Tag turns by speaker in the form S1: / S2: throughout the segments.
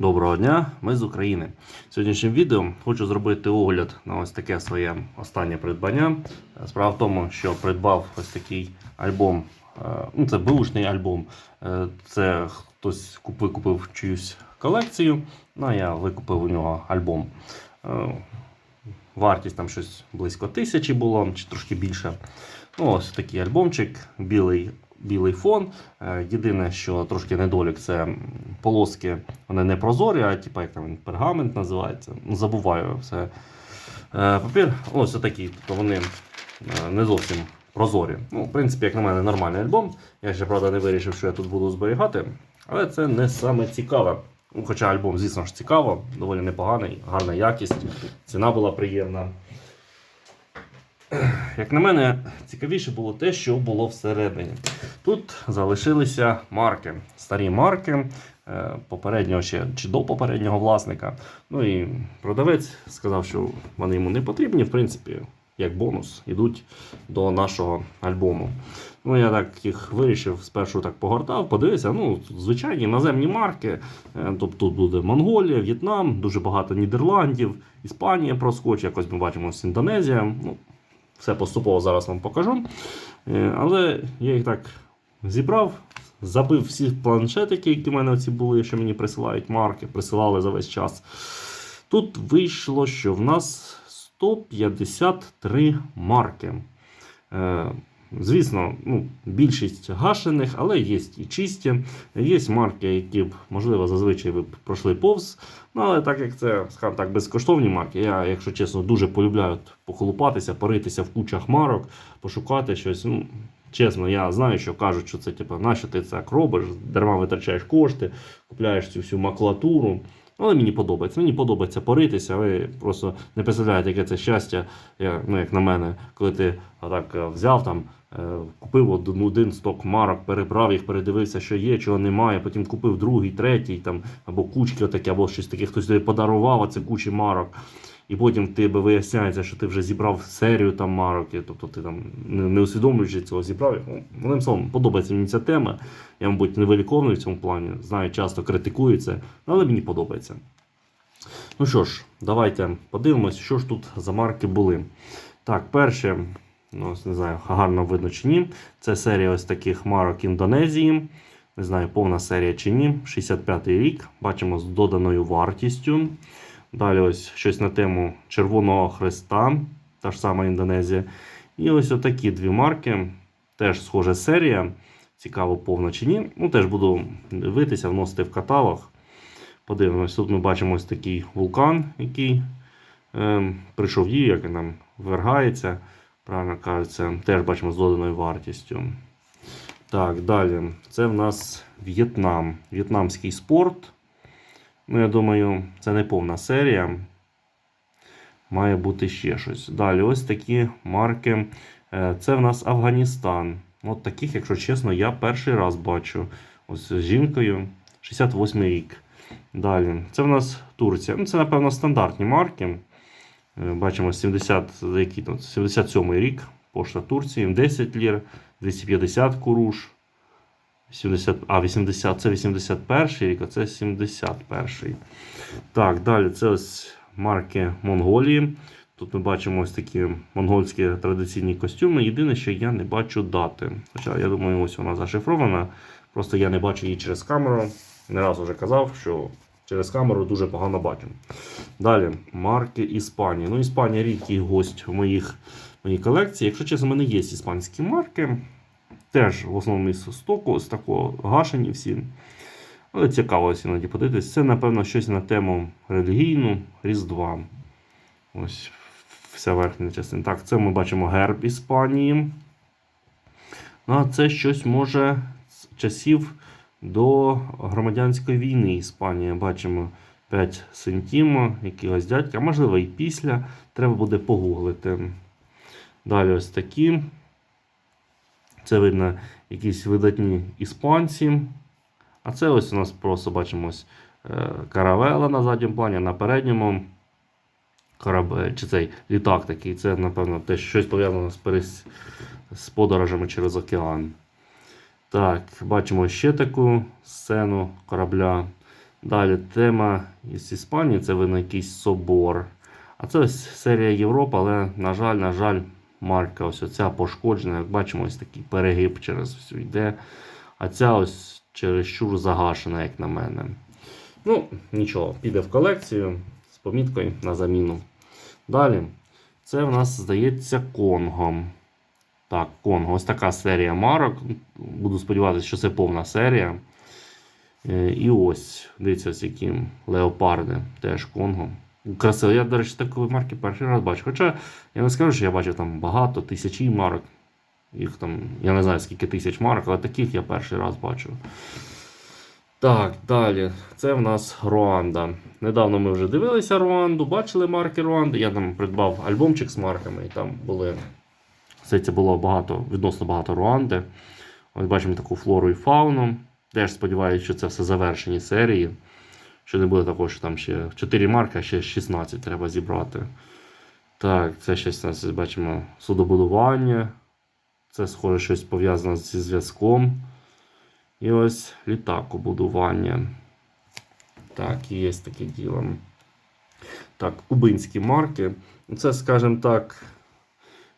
S1: Доброго дня, ми з України. Сьогоднішнім відео хочу зробити огляд на ось таке своє останнє придбання. Справа в тому, що придбав ось такий альбом. е, Ну, це бушний альбом. Е, Це хтось купив, купив чиюсь колекцію. Ну, а я викупив у нього альбом. Е, Вартість там щось близько тисячі було, чи трошки більше. Ну, ось такий альбомчик, білий, білий фон. Е, Єдине, що трошки недолік, це полоски, вони не прозорі, а типу, як там він, пергамент називається. Ну, Забуваю все. Е, Папір, ось отакий, тобто вони е, не зовсім прозорі. Ну, в принципі, як на мене, нормальний альбом. Я ще правда не вирішив, що я тут буду зберігати. Але це не саме цікаве. Ну, Хоча альбом, звісно ж, цікаво, доволі непоганий, гарна якість, ціна була приємна. Як на мене, цікавіше було те, що було всередині. Тут залишилися марки, старі марки е, попереднього ще чи до попереднього власника. Ну і продавець сказав, що вони йому не потрібні, в принципі, як бонус, йдуть до нашого альбому. Ну, я так їх вирішив, спершу так погортав, подивився. Ну, звичайні наземні марки. Е, Тобто тут буде Монголія, В'єтнам, дуже багато Нідерландів, Іспанія проскочить, якось ми бачимо ось Індонезія. Ну, все поступово зараз вам покажу. Е, Але я їх так зібрав, забив всі планшетики, які в мене оці були, що мені присилають марки, присилали за весь час. Тут вийшло, що в нас 153 марки. Е, Звісно, ну, більшість гашених, але є і чисті. Є марки, які б, можливо, зазвичай ви б пройшли повз. Ну, але так як це, скажімо так, безкоштовні марки, я, якщо чесно, дуже полюбляю похолупатися, поритися в кучах марок, пошукати щось. Ну, чесно, я знаю, що кажуть, що це типу, нащо ти це робиш, дарма витрачаєш кошти, купляєш цю всю макулатуру. Але мені подобається. Мені подобається поритися. Ви просто не представляєте, яке це щастя, я, ну, як на мене, коли ти так взяв там. Е, Купив один, сток марок, перебрав їх, передивився, що є, чого немає. Потім купив другий, третій, там, або кучки, отакі, або щось таке, хтось тобі подарував, а кучі марок. І потім тебе виясняється, що ти вже зібрав серію там марок, тобто ти там не, усвідомлюючи цього зібрав. Ну, Одним словом, подобається мені ця тема. Я, мабуть, невиліковний в цьому плані. Знаю, часто критикую це, але мені подобається. Ну що ж, давайте подивимось, що ж тут за марки були. Так, перше, ну, не знаю, гарно видно чи ні. Це серія ось таких марок Індонезії. Не знаю, повна серія чи ні. 65-й рік. Бачимо з доданою вартістю. Далі ось щось на тему Червоного Христа, та ж сама Індонезія. І ось отакі дві марки. Теж схожа серія. Цікаво, повна чи ні. Ну, теж буду дивитися, вносити в каталог. Подивимось, тут ми бачимо ось такий вулкан, який е, прийшов дію, як він там вергається. Правильно кажеться, теж бачимо з доданою вартістю. Так, далі. Це в нас В'єтнам. В'єтнамський спорт. Ну, я думаю, це не повна серія. Має бути ще щось. Далі, ось такі марки. Е, Це в нас Афганістан. От таких, якщо чесно, я перший раз бачу. Ось з жінкою. 68 рік. Далі. Це в нас Турція. Ну, Це, напевно, стандартні марки. Е, Бачимо 70, який тут, 77 рік. Пошта Турції, 10 лір, 250 куруш. 70, а, 80, це 81 рік, а це 71. Так, далі це ось марки Монголії. Тут ми бачимо ось такі монгольські традиційні костюми. Єдине, що я не бачу дати. Хоча, я думаю, ось вона зашифрована. Просто я не бачу її через камеру. Не раз вже казав, що через камеру дуже погано бачу. Далі, марки Іспанії. Ну, Іспанія рідкий гость в моїх, моїй колекції. Якщо чесно, в мене є іспанські марки. Теж в основному із стоку, з такого гашені всі. Але цікаво іноді подивитися. Це, напевно, щось на тему релігійну Різдва. Ось вся верхня частина. Так, це ми бачимо герб Іспанії. Ну, а це щось може з часів до громадянської війни Іспанії. Бачимо 5 сентімо, якогось дядька, можливо, і після. Треба буде погуглити. Далі ось такі. Це видно якісь видатні іспанці. А це ось у нас просто бачимо ось е, каравела на задньому плані, на передньому корабель, чи цей літак такий. Це, напевно, те щось пов'язане з, перес... з подорожами через океан. Так, бачимо ще таку сцену корабля. Далі тема із Іспанії це видно якийсь собор. А це ось серія Європа, але, на жаль, на жаль, марка ось оця пошкоджена. Як бачимо, ось такий перегиб через всю йде. А ця ось чересчур загашена, як на мене. Ну, нічого, піде в колекцію з поміткою на заміну. Далі, це в нас здається Конго. Так, Конго. Ось така серія марок. Буду сподіватися, що це повна серія. Е, І ось, дивіться, ось які леопарди, теж Конго. Красиво. Я, до речі, такої марки перший раз бачу. Хоча я не скажу, що я бачив там багато, тисячі марок. Їх там, я не знаю скільки тисяч марок, але таких я перший раз бачу. Так, далі. Це в нас Руанда. Недавно ми вже дивилися Руанду, бачили марки Руанди. Я там придбав альбомчик з марками, і там були. Здається, було багато, відносно багато Руанди. Ось бачимо таку флору і фауну. Теж сподіваюся, що це все завершені серії. Що не буде такого, що там ще 4 марки, а ще 16 треба зібрати. Так, це щось у нас бачимо судобудування. Це схоже щось пов'язане зі зв'язком. І ось літакобудування. Так, є таке діло. Так, кубинські марки. Це, скажімо так,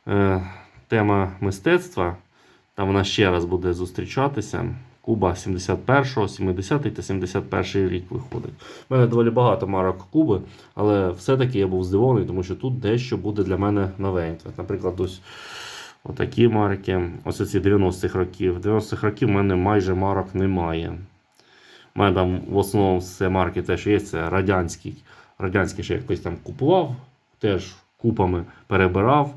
S1: е, тема мистецтва. Там вона ще раз буде зустрічатися. Куба 71-го, 70-й та 71-й рік виходить. У мене доволі багато марок Куби, але все-таки я був здивований, тому що тут дещо буде для мене новеньке. Наприклад, ось отакі марки. Ось оці 90-х років. 90-х років в мене майже марок немає. У мене там в основному все марки те, що є, це радянські. Радянські ще якось там купував, теж купами перебирав.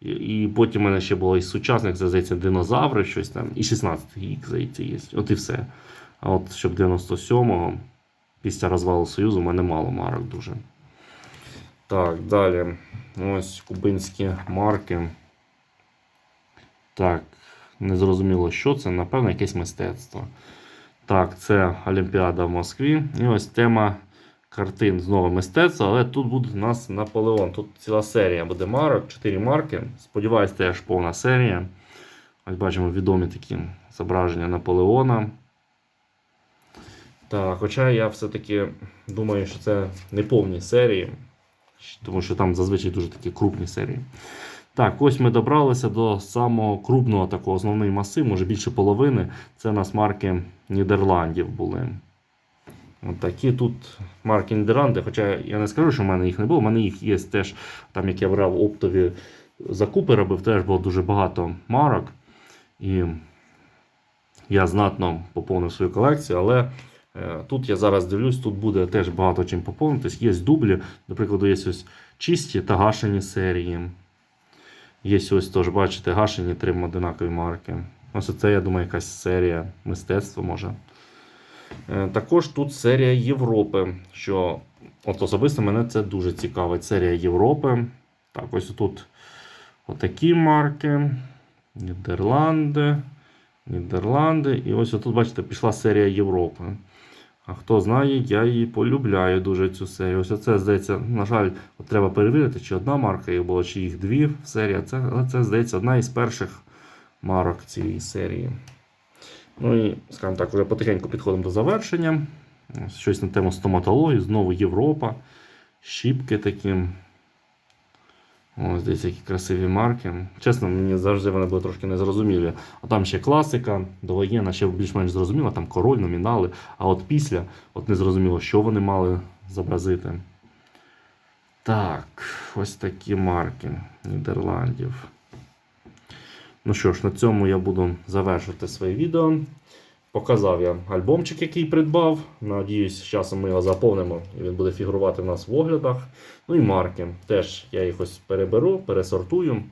S1: І, потім в мене ще було із сучасних, здається, динозаври, щось там. І 16 рік, здається, є. От і все. А от щоб 97-го, після розвалу Союзу, в мене мало марок дуже. Так, далі. Ось кубинські марки. Так, незрозуміло, що це, напевно, якесь мистецтво. Так, це Олімпіада в Москві. І ось тема картин знову мистецтва, але тут буде у нас Наполеон. Тут ціла серія буде марок, 4 марки. Сподіваюсь, теж повна серія. Ось бачимо відомі такі зображення Наполеона. Так, хоча я все-таки думаю, що це не повні серії, тому що там зазвичай дуже такі крупні серії. Так, ось ми добралися до самого крупного такого основний масив, може більше половини. Це у нас марки Нідерландів були. От такі тут марки Нідерланди, хоча я не скажу, що в мене їх не було. У мене їх є теж, там як я брав оптові закупи, робив, теж було дуже багато марок. І я знатно поповнив свою колекцію, але е, тут я зараз дивлюсь, тут буде теж багато чим поповнитись. Є дублі, до прикладу, є ось чисті та гашені серії. Є ось теж, бачите, гашені три одинакові марки. Ось це, я думаю, якась серія мистецтва може. Е, Також тут серія Європи, що от особисто мене це дуже цікавить. Серія Європи. Так, ось тут отакі марки. Нідерланди. Нідерланди. І ось тут, бачите, пішла серія Європи. А хто знає, я її полюбляю дуже цю серію. Ось це, здається, на жаль, от треба перевірити, чи одна марка їх була, чи їх дві в серії. Це, це, здається, одна із перших марок цієї серії. Ну і, скажімо так, вже потихеньку підходимо до завершення. Щось на тему стоматології, знову Європа. Щіпки такі. Ось дивіться, які красиві марки. Чесно, мені завжди вони були трошки незрозумілі. А там ще класика, довоєнна, ще більш-менш зрозуміла, там король, номінали. А от після от не зрозуміло, що вони мали зобразити. Так, ось такі марки Нідерландів. Ну що ж, на цьому я буду завершувати своє відео. Показав я альбомчик, який придбав. Надіюсь, з часом ми його заповнимо і він буде фігурувати в нас в оглядах. Ну і марки. Теж я їх переберу, пересортую.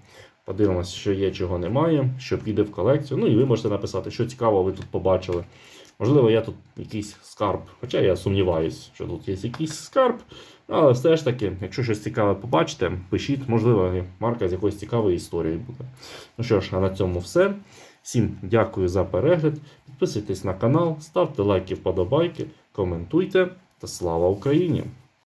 S1: Подивимося, що є, чого немає, що піде в колекцію. Ну і ви можете написати, що цікаво ви тут побачили. Можливо, я тут якийсь скарб. Хоча я сумніваюсь, що тут є якийсь скарб. Але все ж таки, якщо щось цікаве побачите, пишіть, можливо, марка з якоїсь цікавої історії буде. Ну що ж, а на цьому все. Всім дякую за перегляд. Підписуйтесь на канал, ставте лайки, вподобайки, коментуйте та слава Україні!